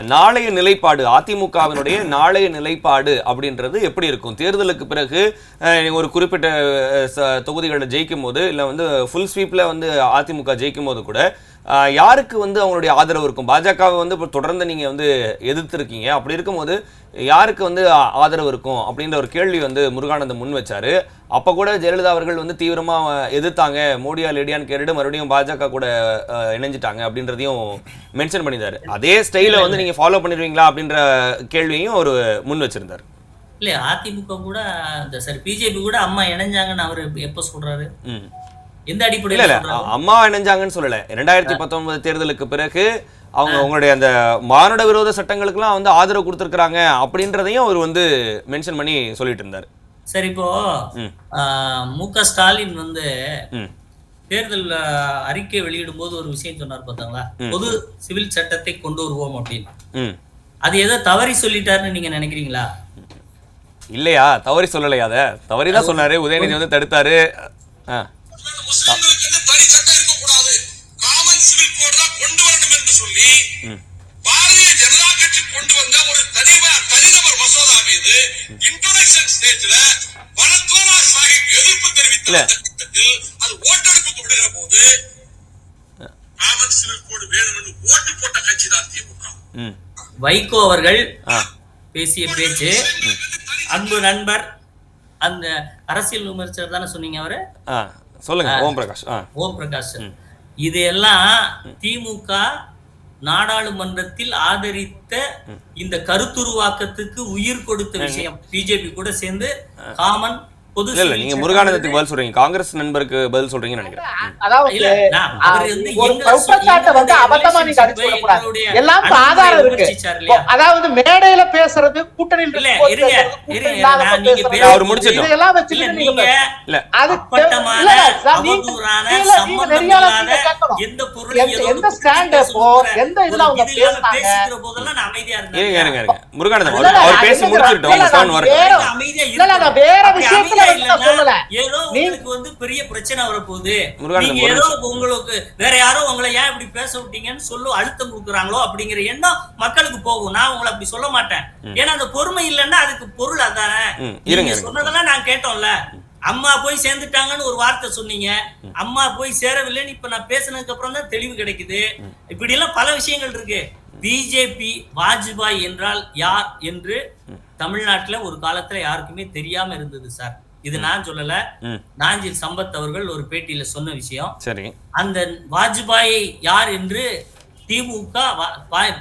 நாளைய நிலைப்பாடு அதிமுகவினுடைய நாளைய நிலைப்பாடு அப்படின்றது எப்படி இருக்கும்? தேர்தலுக்கு பிறகு ஒரு குறிப்பிட்ட ச- தொகுதிகளை ஜெயிக்கும் போது இல்லை வந்து ஃபுல் ஸ்வீப்பில் வந்து அதிமுக ஜெயிக்கும் போது கூட யாருக்கு வந்து அவங்களுடைய ஆதரவு இருக்கும்? பாஜகவை வந்து இப்போ தொடர்ந்து நீங்க வந்து எதிர்த்திருக்கீங்க. அப்படி இருக்கும்போது யாருக்கு வந்து ஆதரவு இருக்கும்? அப்படின்ற ஒரு கேள்வி வந்து முருகானந்தம் முன் வச்சாரு. அப்ப கூட ஜெயலலிதா அவர்கள் வந்து தீவிரமா எதிர்த்தாங்க. மோடியா லேடியான்னு கேட்டுட்டு மறுபடியும் பாஜக கூட இணைஞ்சிட்டாங்க அப்படின்றதையும் மென்ஷன் பண்ணியிருந்தாரு. அதே ஸ்டைல வந்து நீங்க ஃபாலோ பண்ணிடுவீங்களா அப்படின்ற கேள்வியையும் அவர் முன் வச்சிருந்தார். இல்ல அதிமுக கூட சரி பிஜேபி கூட அம்மா இணைஞ்சாங்கன்னு அவரு எப்ப சொல்றாரு? ம். எந்த அடிப்படையில இல்ல அம்மா இணைஞ்சாங்கன்னு சொல்லல. ரெண்டாயிரத்தி பத்தொன்பது தேர்தலுக்கு பிறகு அவங்க உங்களுடைய அந்த மானுட விரோத சட்டங்களுக்கெல்லாம் வந்து ஆதரவு கொடுத்துருக்காங்க அப்படின்றதையும் அவர் வந்து மென்ஷன் பண்ணி சொல்லிட்டு இருந்தார். சரி இப்போ ம். க ஸ்டாலின் வந்து தேர்தல் அறிக்கை வெளியிடும் போது ஒரு விஷயம் சொன்னார் பார்த்தாங்களா? பொது சிவில் சட்டத்தை கொண்டு வருவோம் அப்படின்னு. அது ஏதோ தவறி சொல்லிட்டாருன்னு நீங்க நினைக்கிறீங்களா? இல்லையா? தவறி சொல்லலையா அத? தவறி தான் சொன்னாரு. உதயநிதி வந்து தடுத்தாரு. இல்ல. அது ஓட்டெடுப்புக்கு விடுகிற போது காமன் சிவில் கோடு வேணும் என்று ஓட்டு போட்ட கட்சி தான் திமுக. வைகோ அவர்கள் பேசிய பேச்சு அன்பு நண்பர் அந்த அரசியல் விமர்சகர் தானே சொன்னீங்க அவரு? சொல்லுங்க ஓம் பிரகாஷ் ஓம் பிரகாஷ். இது எல்லாம் திமுக நாடாளுமன்றத்தில் ஆதரித்த இந்த கருத்துருவாக்கத்துக்கு உயிர் கொடுத்த விஷயம். பிஜேபி கூட சேர்ந்து காமன் இல்ல நீங்க முருகானந்தத்துக்கு பதில் சொல்றீங்க. காங்கிரஸ் நண்பருக்கு பதில் சொல்றீங்கன்னு நினைக்கிறேன். அதாவது எல்லாம் ஆதாரம் இருக்கு? அதாவது மேடையில பேசுறது கூட்டணியில் இல்ல, அவர் முடிச்சிட்டோம். இல்ல அது அவதூறான, சம்பந்தம் இல்லாத. எந்த பொருளையும் எந்த- குத்தி அப்போ, எந்த இதுல அவங்க போதெல்லாம் நான் அமைதியா இருந்தேன். இருங்க இருங்க இருங்க முருகானந்தம் இல்ல, அவர் பேசி முடிச்சிட்டோம் உங்க வரட்டும் அமைதியா நான். வேற விஷயத்துல நான் சொல்லல. ஏதோ உங்களுக்கு வந்து பெரிய பிரச்சனை வரப்போகுது முருகானந்தம், நீங்க ஏதோ. உங்களுக்கு வேற யாரோ உங்களை ஏன் இப்படி பேச விட்டீங்கன்னு சொல்லு அழுத்தம் கொடுக்குறாங்களோ அப்படிங்கிற எண்ணம் மக்களுக்கு போகும் நான் உங்களை அப்படி சொல்ல மாட்டேன் ஏன்னா அந்த பொறுமை இல்லைன்னா அதுக்கு பொருள் அதானே நீங்க. சொன்னதெல்லாம் நான் கேட்டோம்ல அம்மா போய் சேர்ந்துட்டாங்கன்னு ஒரு வார்த்தை சொன்னீங்க. அம்மா போய் சேரவில்லைன்னு இப்ப நான் பேசினதுக்கு அப்புறம் தான் தெளிவு கிடைக்குது. இப்படி எல்லாம் பல விஷயங்கள் இருக்கு. பிஜேபி வாஜ்பாய் என்றால் யார் என்று தமிழ்நாட்டுல ஒரு காலத்துல யாருக்குமே தெரியாம இருந்தது சார். இது நான் சொல்லல. நாஞ்சில் சம்பத் அவர்கள் ஒரு பேட்டியில சொன்ன விஷயம். சரி. அந்த வாஜ்பாய் யார் என்று திமுக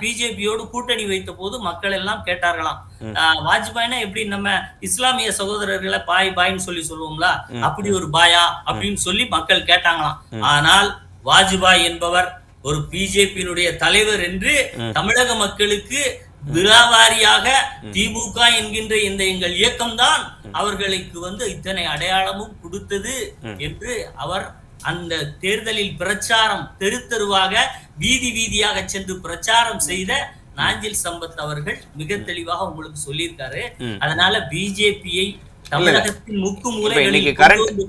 பிஜேபியோடு கூட்டணி வைத்த போது மக்கள் எல்லாம் கேட்டார்களாம். வாஜ்பாய்னா எப்படி நம்ம இஸ்லாமிய சகோதரர்களை பாய் பாய்ன்னு சொல்லி சொல்லுவோம்ல? அப்படி ஒரு பாயா அப்படின்னு சொல்லி மக்கள் கேட்டாங்களாம். ஆனால் வாஜ்பாய் என்பவர் ஒரு பிஜேபியினுடைய தலைவர் என்று தமிழக மக்களுக்கு விழாவாரியாக திமுக என்கின்ற இந்த எங்கள் இயக்கம்தான் அவர்களுக்கு வந்து இத்தனை அடையாளமும் கொடுத்தது என்று அவர் அந்த தேர்தலில் பிரச்சாரம் தெரு தெருவாக வீதி வீதியாக சென்று பிரச்சாரம் செய்த நாஞ்சில் சம்பத் அவர்கள் மிக தெளிவாக உங்களுக்கு சொல்லியிருக்காரு. அதனால பிஜேபியை தமிழகத்தின் முக்கு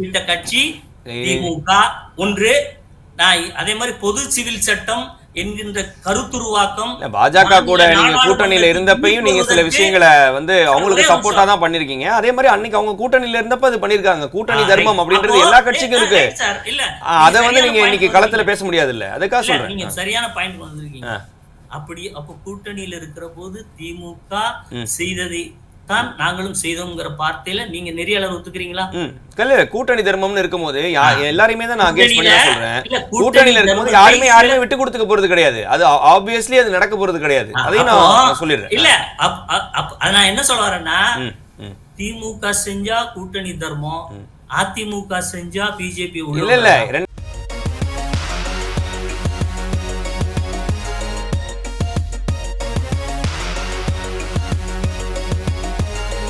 விட்ட கட்சி திமுக. ஒன்று நான் அதே மாதிரி பொது சிவில் சட்டம் என்கின்ற கருத்துருவாக்கம் பாஜக கூட நீங்க கூட்டணியில இருந்தப்பையும் நீங்க சில விஷயங்களை வந்து அவங்களுக்கு சப்போர்ட்டா தான் பண்ணிருக்கீங்க. அதே மாதிரி அன்னைக்கு அவங்க கூட்டணியில இருந்தப்ப அது பண்ணிருக்காங்க. கூட்டணி தர்மம். அப்படின்றது அப்போ- எல்லா கட்சிக்கும் இருக்கு. இல்ல, அத வந்து நீங்க இன்னைக்கு. களத்துல பேச முடியாது இல்ல அதுக்காக சொல்றேன். நீங்க சரியான பாயிண்ட் வந்திருக்கீங்க. அப்படி அப்ப கூட்டணியில இருக்கிற போது திமுக செய்ததை தான் நாங்களும் செய்தோங்கிற வார்த்தையில நீங்க நெறியாளர் ஒத்துக்கிறீங்களா? ம். கல்லு கூட்டணி தர்மம்னு இருக்கும்போது எல்லாரையுமே தான் நான் அகேன்ஸ்ட் பண்ணி தான் சொல்றேன். கூட்டணியில இருக்கும்போது யாருமே யாருமே விட்டு கொடுத்துக்க போறது கிடையாது. அது ஆப்வியஸ்லி அது நடக்க போறது கிடையாது. அதையும் நான் சொல்லிடுறேன். இல்ல அது நான் என்ன சொல்ல வரேன்னா. திமுக செஞ்சா கூட்டணி தர்மம் அதிமுக செஞ்சா பிஜேபி இல்ல இல்ல.